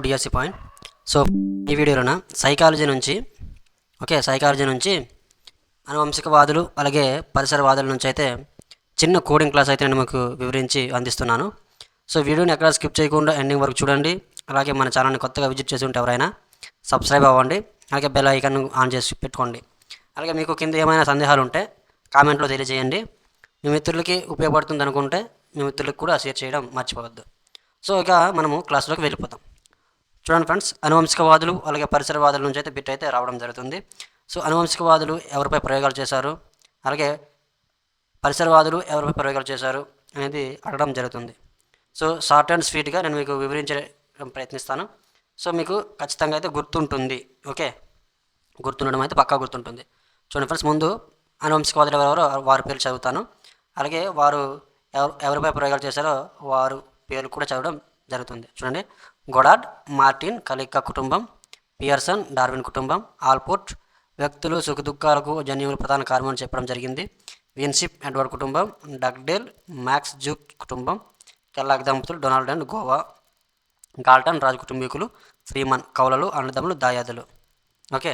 DSC point so ఈ వీడియోలోన psychology నుంచి ఓకే సైకాలజీ నుంచి అనువంశికవాదులు అలాగే పరిసరవాదుల నుంచి అయితే చిన్న కోడింగ్ క్లాస్ అయితే నేను మీకు వివరించి అందిస్తున్నాను. సో వీడియోని ఎక్కడ స్కిప్ చేయకుండా ఎండింగ్ వరకు చూడండి. అలాగే మన ఛానల్ని కొత్తగా విజిట్ చేసి ఉంటే ఎవరైనా సబ్స్క్రైబ్ అవ్వండి. అలాగే బెల్ ఐకాన్ ఆన్ చేసి పెట్టుకోండి. అలాగే మీకు కింద ఏమైనా సందేహాలు ఉంటే కామెంట్లో తెలియజేయండి. మీ మిత్రులకి ఉపయోగపడుతుంది అనుకుంటే మీ మిత్రులకు కూడా షేర్ చేయడం మర్చిపోవద్దు. సో ఇక మనము క్లాస్లోకి వెళ్ళిపోతాం. చూడండి ఫ్రెండ్స్ అనువంశికవాదులు అలాగే పరిసరవాదుల నుంచి అయితే బిట్ అయితే రావడం జరుగుతుంది. సో అనువంశికవాదులు ఎవరిపై ప్రయోగాలు చేశారు? అలాగే పరిసరవాదులు ఎవరిపై ప్రయోగాలు చేశారు అనేది అడగడం జరుగుతుంది. సో షార్ట్ అండ్ స్వీట్గా నేను మీకు వివరించే ప్రయత్నిస్తాను. సో మీకు ఖచ్చితంగా అయితే గుర్తుంటుంది ఓకే? గుర్తుండడం అయితే పక్కా గుర్తుంటుంది. చూడండి ఫ్రెండ్స్ ముందు అనువంశికవాదులు ఎవరెవరో వారి పేర్లు చదువుతాను. అలాగే వారు ఎవరు ఎవరిపై ప్రయోగాలు చేశారో వారు పేర్లు కూడా చదవడం జరుగుతుంది. చూడండి గొడాడ్ మార్టిన్ కలిక్క కుటుంబం పియర్సన్ డార్విన్ కుటుంబం ఆల్పోర్ట్ వ్యక్తులు సుఖదుఖాలకు జన్యువులు ప్రధాన కారణం చెప్పడం జరిగింది. విన్సిప్ ఎడ్వర్డ్ కుటుంబం డగ్డేల్ మ్యాక్స్ జూక్ కుటుంబం కెల్లాక్ దంపతులు డొనాల్డ్ అండ్ గోవా గాల్టన్ రాజు కుటుంబీకులు శ్రీమన్ కౌలలు అన్నదమ్ములు దాయాదులు. ఓకే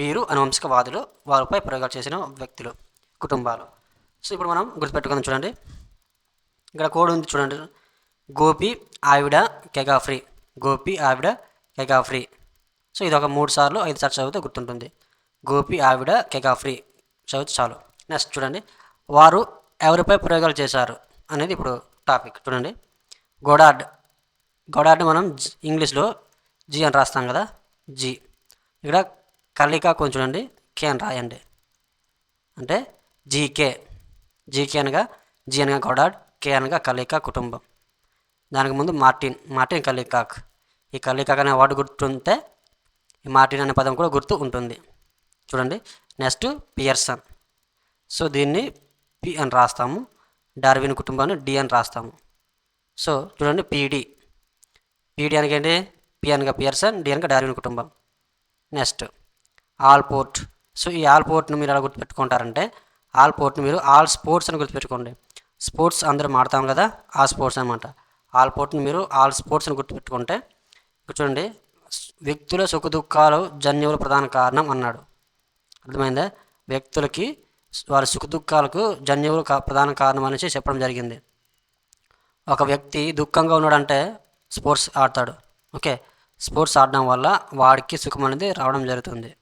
వీరు అనువంశికవాదులు వారిపై ప్రయోగాలు చేసిన వ్యక్తులు కుటుంబాలు. సో ఇప్పుడు మనం గుర్తుపెట్టుకుందాం చూడండి. ఇక్కడ కోడ్ ఉంది చూడండి. గోపి ఆవిడ కెగాఫ్రీ. గోపి ఆవిడ కెకాఫ్రీ సో ఇది ఒక మూడు సార్లు ఐదు సార్లు చదివితే గుర్తుంటుంది. గోపి ఆవిడ కెకాఫ్రీ చదివితే చాలు. నెక్స్ట్ చూడండి. వారు ఎవరిపై ప్రయోగాలు చేశారు అనేది ఇప్పుడు టాపిక్. చూడండి. గోడాడ్ గోడాడ్ మనం ఇంగ్లీష్లో జీ అని రాస్తాం కదా. జీ. ఇక్కడ కల్లికా కొంచెం చూడండి. కే అని రాయండి. అంటే జీకే జీకే అనగా జీ అనగా గోడార్డ్ కే అనగా కలికా కుటుంబం. దానికి ముందు మార్టిన్ మార్టిన్ కలికాక్. ఈ కలికాక్ అనే వర్డ్ గుర్తుంటే ఈ మార్టిన్ అనే పదం కూడా గుర్తు ఉంటుంది. చూడండి. Next Pearson. సో దీన్ని పి అని రాస్తాము. డార్విన్ కుటుంబాన్ని డి అని రాస్తాము. సో చూడండి పీడి. పీడి అనగా పి అనగా పియర్సన్ డి అనగా డార్విన్ కుటుంబం. Next Allport. సో ఈ ఆల్ పోర్ట్ను మీరు ఎలా గుర్తుపెట్టుకుంటారంటే ఆల్పోర్ట్ని మీరు ఆల్ స్పోర్ట్స్ అని గుర్తుపెట్టుకోండి. స్పోర్ట్స్ అందరం ఆడతాం కదా ఆ స్పోర్ట్స్ అనమాట ఆల్ పోర్ట్ని మీరు ఆల్ స్పోర్ట్స్ అని గుర్తుపెట్టుకుంటే చూడండి వ్యక్తుల సుఖదుఖాలు జన్యువుల ప్రధాన కారణం అన్నాడు. అర్థమైందా? వ్యక్తులకి వారి సుఖదుఖాలకు జన్యువులు కా- ప్రధాన కారణం అనేసి చెప్పడం జరిగింది. ఒక వ్యక్తి దుఃఖంగా ఉన్నాడంటే స్పోర్ట్స్ ఆడతాడు. ఓకే? స్పోర్ట్స్ ఆడడం వల్ల వాడికి సుఖం అనేది రావడం జరుగుతుంది.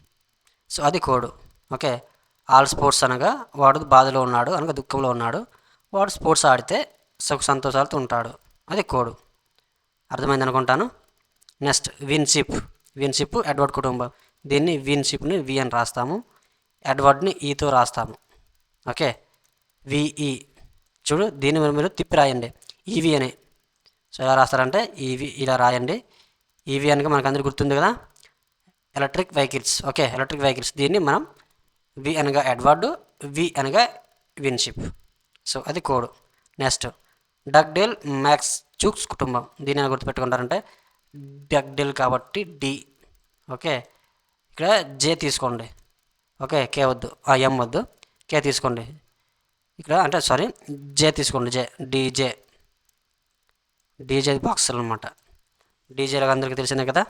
సో అది కోడు. ఓకే? ఆల్ స్పోర్ట్స్ అనగా వాడు బాధలో ఉన్నాడు అనగా దుఃఖంలో ఉన్నాడు. వాడు స్పోర్ట్స్ ఆడితే సుఖ సంతోషాలతో ఉంటాడు. అది కోడు. అర్థమైంది అనుకుంటాను? నెక్స్ట్ విన్షిప్. విన్షిప్ ఎడ్వర్డ్ కుటుంబం. దీన్ని విన్షిప్ని వి అని రాస్తాము. ఎడ్వర్డ్ని ఈతో రాస్తాము. ఓకే? విఈ చూడు దీన్ని మీరు మీరు తిప్పి రాయండి. ఈవి అని. సో ఎలా రాస్తారంటే ఈవి ఇలా రాయండి. ఈవి అనగా మనకు అందరికీ గుర్తుంది కదా? Electric vehicles. Okay? Electric vehicles. దీన్ని మనం వి అనగా ఎడ్వర్డ్ వి అనగా విన్షిప్. సో అది code. Next Dugdale Max Jukes కుటుంబం. దీని ఎలా గుర్తుపెట్టుకుంటారంటే డగ్డేల్ కాబట్టి డి. ఓకే? ఇక్కడ జే తీసుకోండి. ఓకే? కే వద్దు. ఆ ఎం వద్దు. కే తీసుకోండి. ఇక్కడ అంటే సారీ జే తీసుకోండి. జే. డీజే డీజే బాక్సులు అనమాట డీజేలకు అందరికీ తెలిసిందే కదా?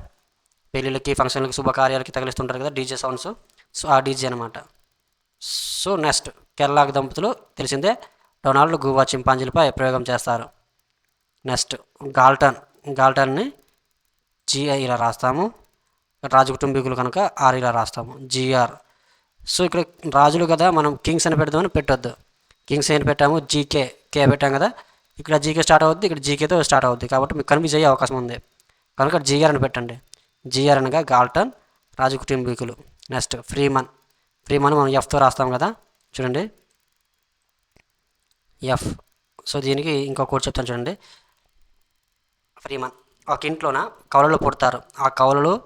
పెళ్ళిళ్ళకి ఫంక్షన్లకి శుభకార్యాలకి తగిలిస్తుంటారు కదా డీజే సౌండ్స్? సో ఆ డీజే అనమాట సో నెక్స్ట్ కేరళ దంపతులు తెలిసిందే. డొనాల్డ్ గూవా చింపాంజీలపై ప్రయోగం చేస్తారు. Next Galton. గాల్టన్ని జిఐ ఇలా రాస్తాము. రాజు కుటుంబీకులు కనుక ఆర్ ఇలా రాస్తాము. జిఆర్. సో ఇక్కడ రాజులు కదా మనం కింగ్స్ అని పెడదామని పెట్టొద్దు. కింగ్స్ అని పెట్టాము? జీకే. కే పెట్టాం కదా. ఇక్కడ జీకే స్టార్ట్ అవుద్ది ఇక్కడ జీకేతో స్టార్ట్ అవుద్ది. కాబట్టి మీకు కన్ఫ్యూజ్ అయ్యే అవకాశం ఉంది. కనుక జిఆర్ అని పెట్టండి. జిఆర్ అనగా గాల్టన్ రాజు కుటుంబీకులు. Next Freeman. ఫ్రీమన్ మనం ఎఫ్తో రాస్తాం కదా. చూడండి. ఎఫ్ సో దీనికి ఇంకో కోడ్ చెప్తాను చూడండి. ఫ్రీమన్ ఒక ఇంట్లోన కవలలు పుడతారు. ఆ కవలలు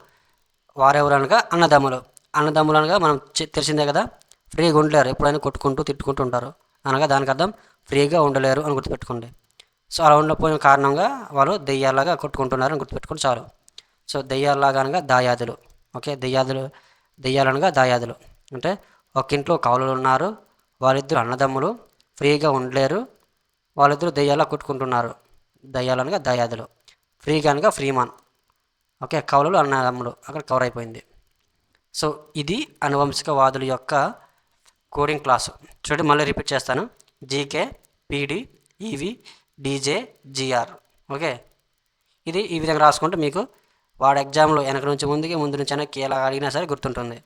వారెవరు అనగా అన్నదమ్ములు. అన్నదమ్ములు అనగా మనం తెలిసిందే కదా? ఫ్రీగా ఉండలేరు. ఎప్పుడైనా కొట్టుకుంటూ తిట్టుకుంటూ ఉంటారు. అనగా దానికి అర్థం ఫ్రీగా ఉండలేరు అని గుర్తుపెట్టుకోండి. సో అలా ఉండకపోయిన కారణంగా వాళ్ళు దెయ్యాలాగా కొట్టుకుంటున్నారు అని గుర్తుపెట్టుకుని చాలు. సో దెయ్యాలాగా అనగా దాయాదులు. ఓకే? దెయ్యాదులు దెయ్యాలనగా దాయాదులు. అంటే ఒక ఇంట్లో కౌలులు ఉన్నారు. వాళ్ళిద్దరు అన్నదమ్ములు. ఫ్రీగా ఉండలేరు. వాళ్ళిద్దరు దయ్యాలా కొట్టుకుంటున్నారు. దయ్యాలనగా దయాదులు ఫ్రీగా అనగా ఫ్రీమాన్. ఓకే కౌలలు అన్నదమ్ములు. అక్కడ కవర్ అయిపోయింది. సో ఇది అనువంశికవాదుల యొక్క కోడింగ్ క్లాసు. చూడండి మళ్ళీ రిపీట్ చేస్తాను. GK PD EV DJ GR. Okay? ఇది ఈ విధంగా రాసుకుంటే మీకు వాడు ఎగ్జామ్లో వెనక నుంచి ముందుకి ముందు నుంచి వెనక్కి ఎలా అడిగినా సరే గుర్తుంటుంది.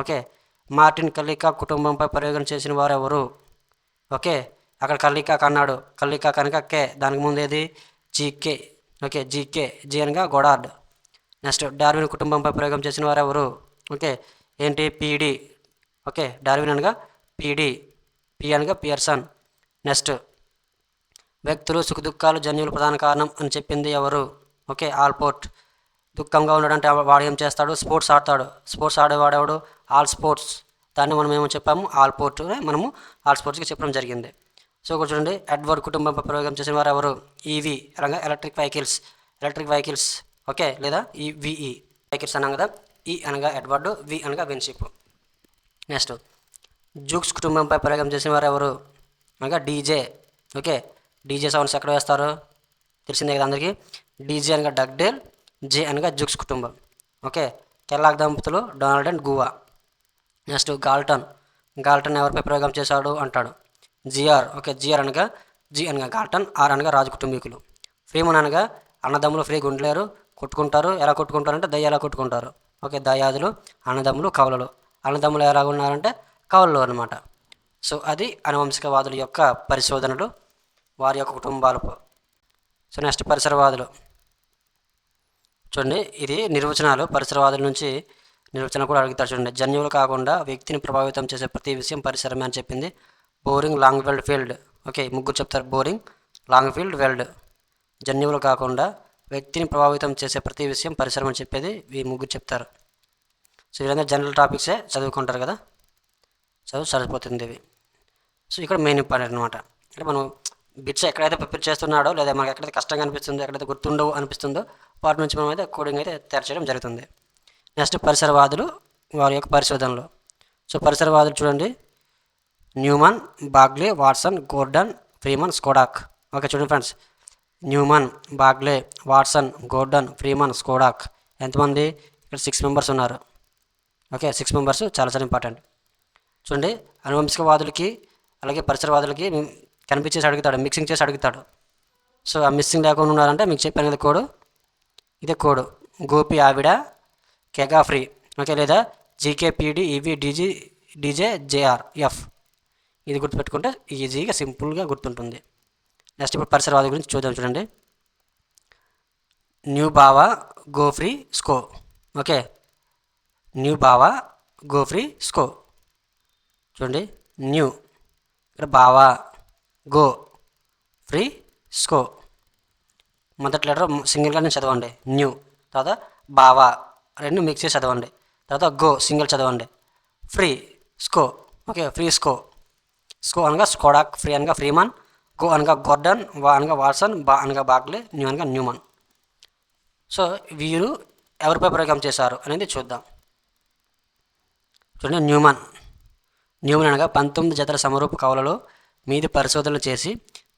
ఓకే? మార్టిన్ కల్లికా కుటుంబంపై ప్రయోగం చేసిన వారు ఎవరు ఓకే. అక్కడ కల్లికాక్ అన్నాడు కల్లికా కనుక కే దానికి ముందు ఏది? జీకే ఓకే జీకే జీ అనగా గొడార్డ్. నెక్స్ట్ డార్విన్ కుటుంబంపై ప్రయోగం చేసిన వారు ఎవరు ఓకే ఏంటి? పీడి. ఓకే డార్విన్ అనగా పీడి. పి అనగా పియర్సన్. నెక్స్ట్ వ్యక్తులు సుఖ దుఃఖాలు జన్యువులు ప్రధాన కారణం అని చెప్పింది ఎవరు? Okay Allport. దుఃఖంగా ఉండడంటే వాడు ఏం చేస్తాడు? స్పోర్ట్స్ ఆడతాడు. స్పోర్ట్స్ ఆడేవాడెవడు? All sports. దాన్ని మనం ఏమో చెప్పాము? ఆల్ పోర్ట్ మనము ఆల్ స్పోర్ట్స్కి చెప్పడం జరిగింది. సో ఇక్కడ చూడండి ఎడ్వర్డ్ కుటుంబంపై ప్రయోగం చేసిన వారు ఎవరు? ఈవీ అనగా electric vehicles electric vehicles okay లేదా? ఈ విఈ వెహికల్స్ అన్నాం కదా? ఈ అనగా ఎడ్వర్డ్ వి అనగా విన్షిప్. నెక్స్ట్ జూక్స్ కుటుంబంపై ప్రయోగం చేసిన వారు ఎవరు? అనగా డీజే ఓకే? డీజే సౌండ్స్ ఎక్కడ వేస్తారు? తెలిసిందే కదా అందరికీ? డీజే అనగా డగ్డేల్ జే అనగా జుక్స్ కుటుంబం. ఓకే? కెల్లాగ్ దంపతులు Donald and Gua. Next Galton. Galton ఎవరిపై ప్రయోగం చేశాడు అంటాడు. జిఆర్. ఓకే జిఆర్ అనగా జి అనగా గాల్టన్ ఆర్ అనగా రాజు కుటుంబీకులు. ఫ్రీమన్ అనగా అన్నదమ్ములు ఫ్రీగా ఉండలేరు కొట్టుకుంటారు. ఎలా కొట్టుకుంటారంటే దయ్య ఎలా కొట్టుకుంటారు. ఓకే దయాదులు అన్నదమ్ములు కవలలు. అన్నదమ్ములు ఎలా ఉన్నారంటే కవలలు అనమాట సో అది అనువంశికవాదుల యొక్క పరిశోధనలు వారి యొక్క కుటుంబాలకు సో నెక్స్ట్ పరిసరవాదులు. చూడండి ఇది నిర్వచనాలు. పరిసరవాదుల నుంచి నిర్వచనం కూడా అడుగుతారు చూడండి జన్యువులు కాకుండా వ్యక్తిని ప్రభావితం చేసే ప్రతి విషయం పరిసరమే అని చెప్పింది. Boring Lang Weld Field. Okay ముగ్గురు చెప్తారు. Boring Langfeld Weld. జన్యువులు కాకుండా వ్యక్తిని ప్రభావితం చేసే ప్రతి విషయం పరిసరం అని చెప్పేది ఈ ముగ్గురు చెప్తారు. సో వీళ్ళందరూ జనరల్ టాపిక్సే చదువుకుంటారు కదా? చదువు సరిపోతుంది ఇవి. సో ఇక్కడ మెయిన్ ఇంపార్టెంట్ అనమాట అంటే మనం బిట్స్ ఎక్కడైతే ప్రిపేర్ చేస్తున్నాడో లేదా మనకి ఎక్కడైతే కష్టంగా అనిపిస్తుందో ఎక్కడైతే గుర్తుండవు అనిపిస్తుందో వాటి నుంచి మనం అయితే కోడింగ్ అయితే తయారు చేయడం జరుగుతుంది. నెక్స్ట్ పరిసరవాదులు వారి యొక్క పరిశోధనలు. సో పరిసరవాదులు చూడండి. Newman Bagley Watson Gordon Freeman Skodak. Okay చూడండి friends. Newman Bagley Watson Gordon Freeman Skodak. ఎంతమంది? ఇక్కడ సిక్స్ మెంబర్స్ ఉన్నారు. ఓకే సిక్స్ మెంబర్స్ చాలా చాలా ఇంపార్టెంట్. చూడండి అనువంశికవాదులకి అలాగే పరిసరవాదులకి కనిపించేసి అడుగుతాడు మిక్సింగ్ చేసి అడుగుతాడు. సో ఆ మిక్సింగ్ లేకుండా ఉన్నారంటే మీకు చెప్పాను కదా కోడు. ఇదే కోడు. గోపి ఆవిడ కెగా ఫ్రీ ఓకే లేదా GKPD EV DG DJ JR F ఇది గుర్తుపెట్టుకుంటే ఈజీగా సింపుల్గా గుర్తుంటుంది. నెక్స్ట్ ఇప్పుడు పరిసరవాద గురించి చూద్దాం చూడండి. న్యూ బావా గో ఫ్రీ స్కో ఓకే న్యూ బావా గో ఫ్రీ స్కో చూడండి. న్యూ ఇక్కడ బావా గో ఫ్రీ స్కో మొదటి లెటర్ సింగిల్గా నేను చదవండి. న్యూ తర్వాత బావా రెండు మిక్స్ చేసి చదవండి. తర్వాత గో సింగిల్ చదవండి. Free sco okay free sco sco అనగా స్కోడాక్ ఫ్రీ అనగా ఫ్రీమాన్ గో అనగా గోర్డన్ వా అనగా వాట్సన్ బా అనగా బాక్లే న్యూ అనగా న్యూమన్ సో వీరు ఎవరిపై ప్రయోగం చేశారు అనేది చూద్దాం. చూడండి న్యూమన్ న్యూమన్ అనగా పంతొమ్మిది జతల సమరూప కవులలో మీది పరిశోధనలు చేసి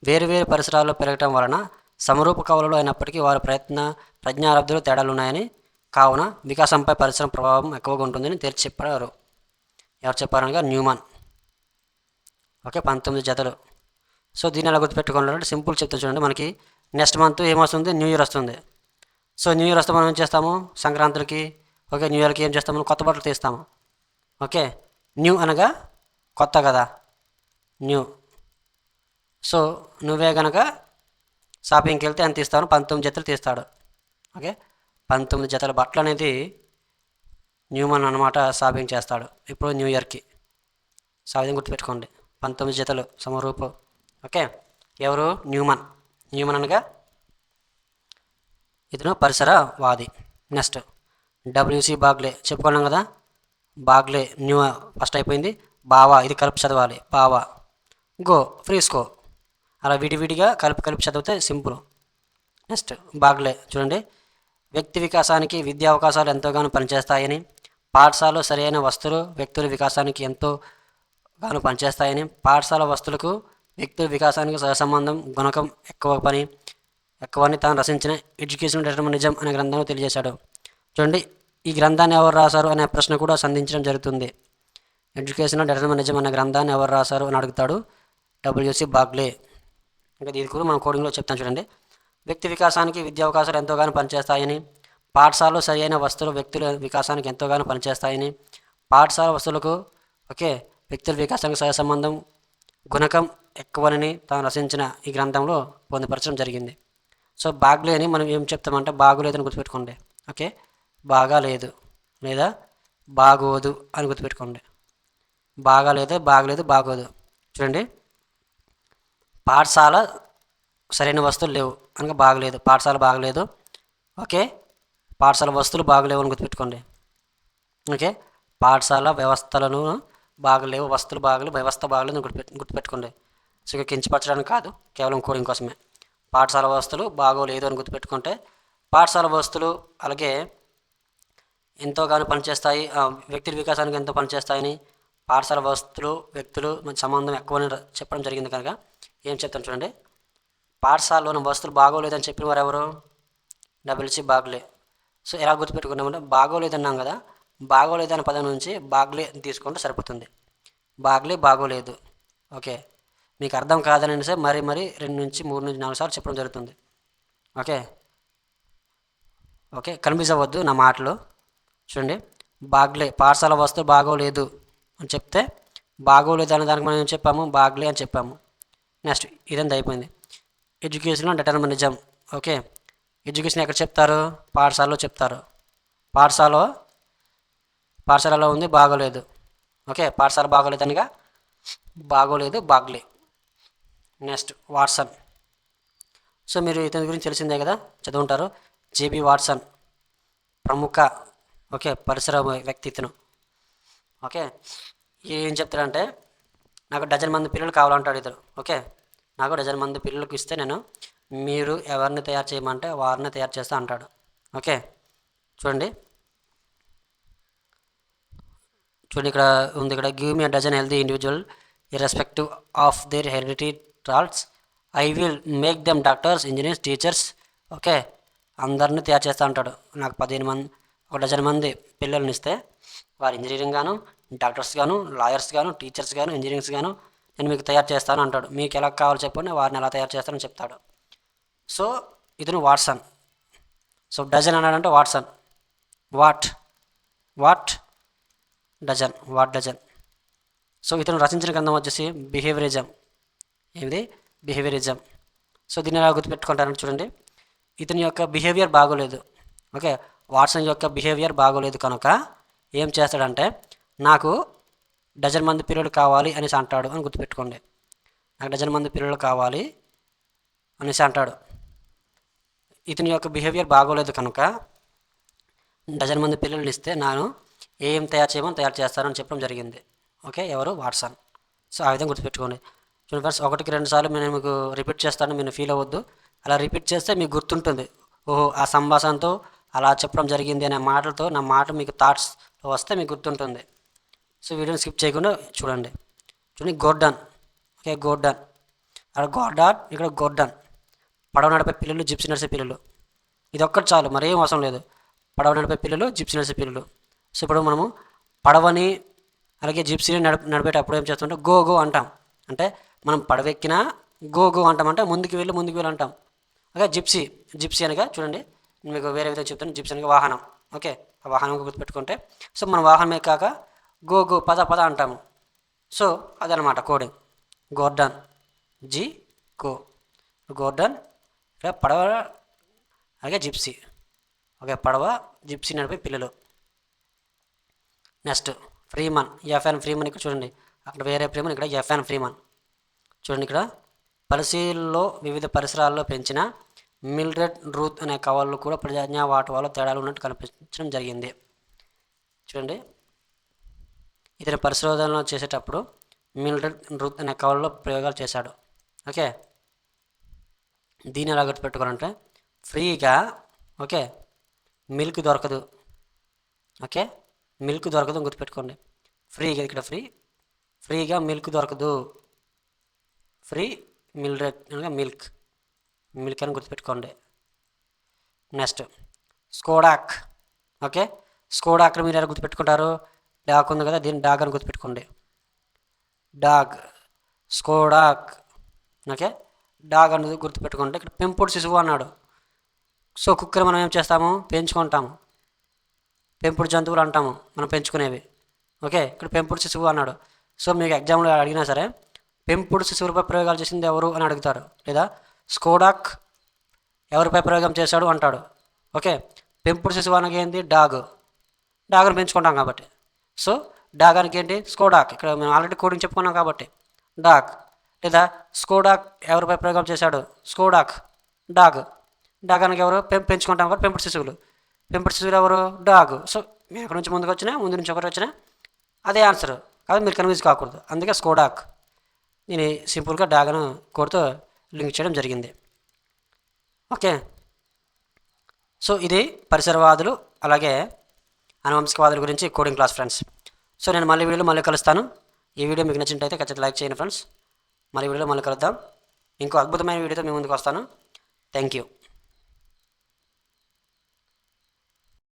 వేరువేరు పరిసరాల్లో పెరగటం వలన సమరూప కవులలో అయినప్పటికీ వారి ప్రయత్న ప్రజ్ఞారబ్ధులు తేడాలు ఉన్నాయని కావున వికాసంపై పరిశ్రమ ప్రభావం ఎక్కువగా ఉంటుందని తేల్చి చెప్పారు. ఎవరు చెప్పారనగా న్యూమాన్. ఓకే పంతొమ్మిది జతలు. సో దీన్ని ఎలా గుర్తుపెట్టుకోవాలంటే సింపుల్ చెప్తా చూడండి. మనకి నెక్స్ట్ మంత్ ఏమొస్తుంది న్యూ ఇయర్ వస్తుంది. సో న్యూ ఇయర్ వస్తే మనం ఏం చేస్తాము? సంక్రాంతికి ఓకే న్యూ ఇయర్కి ఏం చేస్తాము? కొత్త బట్టలు తీస్తాము. ఓకే న్యూ అనగా కొత్త కదా? న్యూ. సో నువ్వే గనక షాపింగ్కి వెళ్తే ఎంత తీస్తాను పంతొమ్మిది జతలు తీస్తాడు. ఓకే పంతొమ్మిది జతల బట్టలు అనేది న్యూమన్ అనమాట షాపింగ్ చేస్తాడు. ఇప్పుడు న్యూ ఇయర్కి. సాధ్యం గుర్తుపెట్టుకోండి. పంతొమ్మిది జతలు సమరూపు. ఓకే? ఎవరు? న్యూమన్. న్యూమన్ అనగా ఇతను పరిసరవాది నెక్స్ట్. WC Bagley. చెప్పుకున్నాం కదా? బాగ్లే న్యూ ఫస్ట్ అయిపోయింది. బావా ఇది కలిపి చదవాలి. బావా. గో ఫ్రీస్కో అలా విడివిడిగా కలిపి కలిపి చదివితే సింపుల్. Next Bagley. చూడండి. వ్యక్తి వికాసానికి విద్యా అవకాశాలు ఎంతోగానో పనిచేస్తాయని పాఠశాలలో సరైన వస్తువులు వ్యక్తుల వికాసానికి ఎంతో గాను పనిచేస్తాయని పాఠశాల వస్తువులకు వ్యక్తుల వికాసానికి సహసంబంధం గుణకం ఎక్కువ పని ఎక్కువని తాను రచించిన ఎడ్యుకేషన్ డిటర్మినిజం అనే గ్రంథంలో తెలియజేశాడు. చూడండి ఈ గ్రంథాన్ని ఎవరు రాశారు అనే ప్రశ్న కూడా సంధించడం జరుగుతుంది. ఎడ్యుకేషన్ డెటర్మినిజం అనే గ్రంథాన్ని ఎవరు రాశారు అని అడుగుతాడు డబ్ల్యూసి బాగ్లే ఇంకా దీని కూడా మనం కోడింగ్లో చెప్తాను చూడండి. వ్యక్తి వికాసానికి విద్యా అవకాశాలు ఎంతోగానో పనిచేస్తాయని పాఠశాలలో సరైన వస్తువులు వ్యక్తుల వికాసానికి ఎంతోగానో పనిచేస్తాయని పాఠశాల వస్తువులకు ఓకే వ్యక్తుల వికాసానికి సహ సంబంధం గుణకం ఎక్కువనని తాను రచించిన ఈ గ్రంథంలో పొందుపరచడం జరిగింది. సో బాగులేని మనం ఏం చెప్తామంటే బాగులేదని గుర్తుపెట్టుకోండి. ఓకే? బాగా లేదు లేదా బాగోదు అని గుర్తుపెట్టుకోండి. బాగాలేదు బాగలేదు బాగోదు. చూడండి. పాఠశాల సరైన వస్తువులు లేవు అనగా బాగలేదు. పాఠశాల బాగలేదు. ఓకే? పాఠశాల వస్తువులు బాగలేవు అని గుర్తుపెట్టుకోండి. ఓకే? పాఠశాల వ్యవస్థలను బాగలేవు వస్తువులు బాగలేవు వ్యవస్థ బాగలేదు అని గుర్తుపెట్టు గుర్తుపెట్టుకోండి. సో ఇక కించపరచడానికి కాదు కేవలం కోరింగ్ కోసమే. పాఠశాల వస్తువులు బాగోలేదు అని గుర్తుపెట్టుకుంటే పాఠశాల వస్తువులు అలాగే ఎంతోగానో పనిచేస్తాయి వ్యక్తి వ్యక్తుల వికాసానికి ఎంతో పనిచేస్తాయని పాఠశాల వస్తువులు వ్యక్తులు మంచి సంబంధం ఎక్కువని చెప్పడం జరిగింది కనుక ఏం చెప్తాను చూడండి. పాఠశాలలోని వస్తువులు బాగోలేదని చెప్పిన వారు ఎవరు డబ్ల్యూసి బాగ్లే. సో ఎలా గుర్తుపెట్టుకున్నామంటే బాగోలేదన్నాం కదా బాగోలేదు పదం నుంచి బాగ్లే తీసుకుంటే సరిపోతుంది. బాగ్లే బాగోలేదు. ఓకే. మీకు అర్థం కాదని సరే మరి మరి రెండు నుంచి మూడు నుంచి నాలుగు సార్లు చెప్పడం జరుగుతుంది. ఓకే. ఓకే. కన్ఫ్యూజ్ అవ్వద్దు నా మాటలు. చూడండి. బాగ్లే. పాఠశాల వస్తువు బాగోలేదు అని చెప్తే బాగోలేదు అనే దానికి మనం ఏం చెప్పాము? బాగ్లే అని చెప్పాము. నెక్స్ట్ ఇదంతా అయిపోయింది. ఎడ్యుకేషన్ డెటర్మినిజం ఓకే ఎడ్యుకేషన్ ఎక్కడ చెప్తారు? పాఠశాలలో చెప్తారు. పాఠశాల పాఠశాలలో ఉంది బాగోలేదు. ఓకే పాఠశాల బాగోలేదు అనగా? బాగోలేదు బాగ్లే. నెక్స్ట్ వాట్సన్ సో మీరు ఇతని గురించి తెలిసిందే కదా? చదువుంటారు. జేబీ వాట్సన్ ప్రముఖ ఓకే పరిసర వ్యక్తి ఇతను ఓకే ఏం చెప్తాడంటే నాకు డజన్ మంది పిల్లలు కావాలంటాడు ఇతను. ఓకే నాకు డజన్ మంది పిల్లలకు ఇస్తే నేను మీరు ఎవరిని తయారు చేయమంటే వారిని తయారు చేస్తా అంటాడు. ఓకే? చూడండి. చూడండి ఇక్కడ ఉంది ఇక్కడ. Give me dozen healthy individual irrespective of their heredity traits I will make them doctors engineers teachers okay? అందరిని తయారు చేస్తా అంటాడు. నాకు పదిహేను మంది ఒక డజన్ మంది పిల్లల్ని ఇస్తే వారు ఇంజనీరింగ్ గాను డాక్టర్స్ గాను లాయర్స్ గాను టీచర్స్ గాను ఇంజనీరింగ్స్ గాను నేను మీకు తయారు చేస్తాను అంటాడు. మీకు ఎలా కావాలో చెప్పండి వారిని ఎలా తయారు చేస్తానని చెప్తాడు. సో ఇతను వాట్సన్ సో డజన్ అన్నాడంటే Watson what? What? Dozen. What dozen? So ఇతను రచించిన గ్రంథం వచ్చేసి బిహేవియరిజం. ఏమిది? బిహేవియరిజం. సో దీన్ని ఎలా గుర్తుపెట్టుకుంటారని చూడండి. ఇతని యొక్క బిహేవియర్ బాగోలేదు. ఓకే? వాట్సన్ యొక్క బిహేవియర్ బాగోలేదు కనుక ఏం చేస్తాడంటే నాకు డజన్ మంది పిల్లలు కావాలి అనేసి అంటాడు అని గుర్తుపెట్టుకోండి. నాకు డజన్ మంది పిల్లలు కావాలి అనేసి అంటాడు. ఇతని యొక్క బిహేవియర్ బాగోలేదు కనుక డజన్ మంది పిల్లలు ఇస్తే నేను ఏం తయారు చేయమని తయారు చేస్తానని చెప్పడం జరిగింది. ఓకే? ఎవరు? వాట్సన్. సో ఆ విధంగా గుర్తుపెట్టుకోండి. చూడండి ఫ్రెండ్స్ ఒకటికి రెండు సార్లు నేను మీకు రిపీట్ చేస్తాను మీరు ఫీల్ అవ్వద్దు. అలా రిపీట్ చేస్తే మీకు గుర్తుంటుంది. ఓహో ఆ సంభాషణతో అలా చెప్పడం జరిగింది అనే మాటలతో నా మాట మీకు థాట్స్ వస్తే మీకు గుర్తుంటుంది. సో వీడియోని స్కిప్ చేయకుండా చూడండి. చూడండి గోర్డన్. Okay Gordon. అక్కడ గోర్డాన్ ఇక్కడ గోర్డన్. పడవ నడిపే పిల్లలు జిప్సీ నడిసే పిల్లలు. ఇది ఒక్కటి చాలు మరేం అవసరం లేదు. పడవ నడిపే పిల్లలు జిప్సీ నడిసే పిల్లలు. సో ఇప్పుడు మనము పడవని అలాగే జిప్సీని నడిప నడిపేటప్పుడు ఏం చేస్తుంటే? గో గో అంటాం. అంటే మనం పడవెక్కినా గో గో అంటాం అంటే ముందుకు వెళ్ళి ముందుకు వెళ్ళి అంటాం. Okay gypsy. జిప్సీ అనగా చూడండి మీకు వేరే విధంగా చెప్తాను. జిప్సీ అనగా వాహనం. ఓకే ఆ వాహనం గుర్తుపెట్టుకుంటే. సో మన వాహనమే కాక గో గో పద పద అంటాము. సో అదనమాట coding. Gordon. G go Gordon ఇక్కడ పడవ అలాగే జిప్సీ. ఓకే పడవ జిప్సీ నడిపే పిల్లలు. Next Freeman. ఎఫ్ఎన్ ఫ్రీమన్ ఇక్కడ చూడండి. అక్కడ వేరే ఫ్రీమన్ ఇక్కడ ఎఫ్ఎన్ ఫ్రీమన్. చూడండి ఇక్కడ. పరిశీలలో వివిధ పరిసరాల్లో పెంచిన మిల్రెడ్ రూత్ అనే కవర్లు కూడా ప్రజాజ్ఞా వల్ల తేడాలు ఉన్నట్టు కనిపించడం జరిగింది. చూడండి. ఇతని పరిశోధనలు చేసేటప్పుడు మిల్డర్ నృత్య అనే కవర్లో ప్రయోగాలు చేశాడు. ఓకే? దీన్ని ఎలా గుర్తుపెట్టుకోవాలంటే ఫ్రీగా ఓకే మిల్క్ దొరకదు. ఓకే? మిల్క్ దొరకదు అని గుర్తుపెట్టుకోండి. ఫ్రీగా ఇక్కడ ఫ్రీ ఫ్రీగా మిల్క్ దొరకదు. ఫ్రీ మిల్రెట్ అనగా మిల్క్. మిల్క్ అని గుర్తుపెట్టుకోండి. నెక్స్ట్ స్కోడాక్. ఓకే? స్కోడాక్ మీరు ఎలా గుర్తుపెట్టుకుంటారు? డాక్ ఉంది కదా దీన్ని డాగ్ అని గుర్తుపెట్టుకోండి. Dog స్కోడాక్ okay? డాగ్ అనేది గుర్తుపెట్టుకోండి. ఇక్కడ పెంపుడు శిశువు అన్నాడు. సో కుక్కర్ మనం ఏం చేస్తాము? పెంచుకుంటాము. పెంపుడు జంతువులు అంటాము మనం పెంచుకునేవి. ఓకే? ఇక్కడ పెంపుడు శిశువు అన్నాడు. సో మీకు ఎగ్జామ్లో అడిగినా సరే పెంపుడు శిశువులపై ప్రయోగాలు చేసింది ఎవరు అని అడుగుతారు. లేదా స్కోడాక్ ఎవరిపై ప్రయోగం చేశాడు అంటాడు. ఓకే? పెంపుడు శిశువు అనగా ఏంది? డాగ్. డాగ్ను పెంచుకుంటాం కాబట్టి. సో డాగ్ అనకి ఏంటి స్కోడాక్ ఇక్కడ మేము ఆల్రెడీ కోడింగ్ చెప్పుకున్నాం కాబట్టి. డాగ్ లేదా స్కోడాక్ ఎవరిపై ప్రయోగం చేశాడు? స్కోడాక్ డాగ్ డాగ్ అనగా ఎవరు? పెంచుకుంటాం కాబట్టి పెంపుడు శిశువులు. పెంపుడు శిశువులు ఎవరు? డాగ్ సో మేము ఎక్కడి నుంచి ముందుకు వచ్చినా ముందు నుంచి ఒకటి వచ్చినా అదే ఆన్సర్ కాబట్టి మీరు కన్ఫ్యూజ్ కాకూడదు. అందుకే స్కోడాక్ నేను సింపుల్గా డాగ్ను కోడ్తో లింక్ చేయడం జరిగింది. ఓకే. సో ఇది పరిసరవాదులు అలాగే అనువంశికవాదుల గురించి కోడింగ్ క్లాస్ ఫ్రెండ్స్ సో నేను మళ్ళీ వీడియోలో మళ్ళీ కలుస్తాను. ఈ వీడియో మీకు నచ్చినట్టయితే ఖచ్చితంగా లైక్ చేయండి ఫ్రెండ్స్ మళ్ళీ వీడియోలో మళ్ళీ కలుద్దాం. ఇంకో అద్భుతమైన వీడియోతో మీ ముందుకు వస్తాను. Thank you